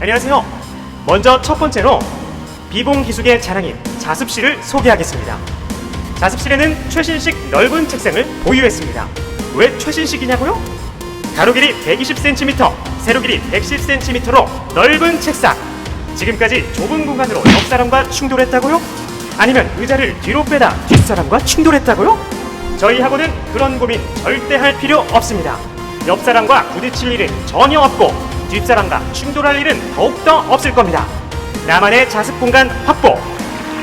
안녕하세요. 먼저 첫 번째로 비봉 기숙의 자랑인 자습실을 소개하겠습니다. 자습실에는 최신식 넓은 책상을 보유했습니다. 왜 최신식이냐고요? 가로 길이 120cm, 세로 길이 110cm로 넓은 책상. 지금까지 좁은 공간으로 옆 사람과 충돌했다고요? 아니면 의자를 뒤로 빼다 뒷 사람과 충돌했다고요? 저희 학원은 그런 고민 절대 할 필요 없습니다. 옆 사람과 부딪힐 일은 전혀 없고 뒷사람과 충돌할 일은 더욱더 없을 겁니다. 나만의 자습 공간 확보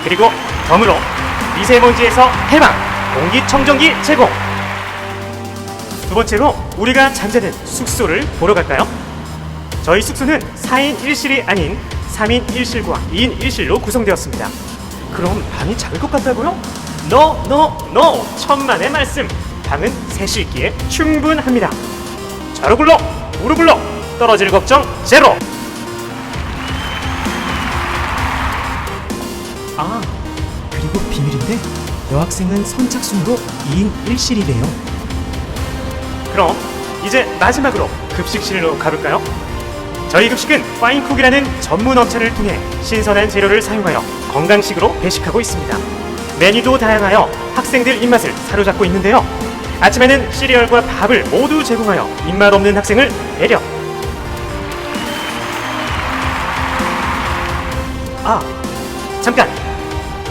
그리고 덤으로 미세먼지에서 해방 공기청정기 제공 두 번째로 우리가 잠자는 숙소를 보러 갈까요? 저희 숙소는 4인 1실이 아닌 3인 1실과 2인 1실로 구성되었습니다. 그럼 방이 작을 것 같다고요? No, no! 천만의 말씀! 방은 셋이기에 충분합니다. 자로 굴러, 우르 굴러, 떨어질 걱정 제로! 아, 그리고 비밀인데 여학생은 선착순으로 2인 1실이래요. 그럼 이제 마지막으로 급식실로 가볼까요? 저희 급식은 파인쿡이라는 전문 업체를 통해 신선한 재료를 사용하여 건강식으로 배식하고 있습니다. 메뉴도 다양하여 학생들 입맛을 사로잡고 있는데요. 아침에는 시리얼과 밥을 모두 제공하여 입맛 없는 학생을 배려. 아, 잠깐!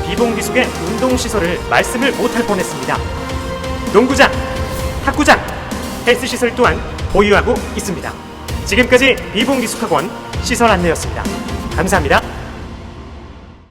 비봉기숙의 운동시설을 말씀을 못할 뻔했습니다. 농구장, 탁구장, 헬스시설 또한 보유하고 있습니다. 지금까지 비봉기숙학원 시설 안내였습니다. 감사합니다.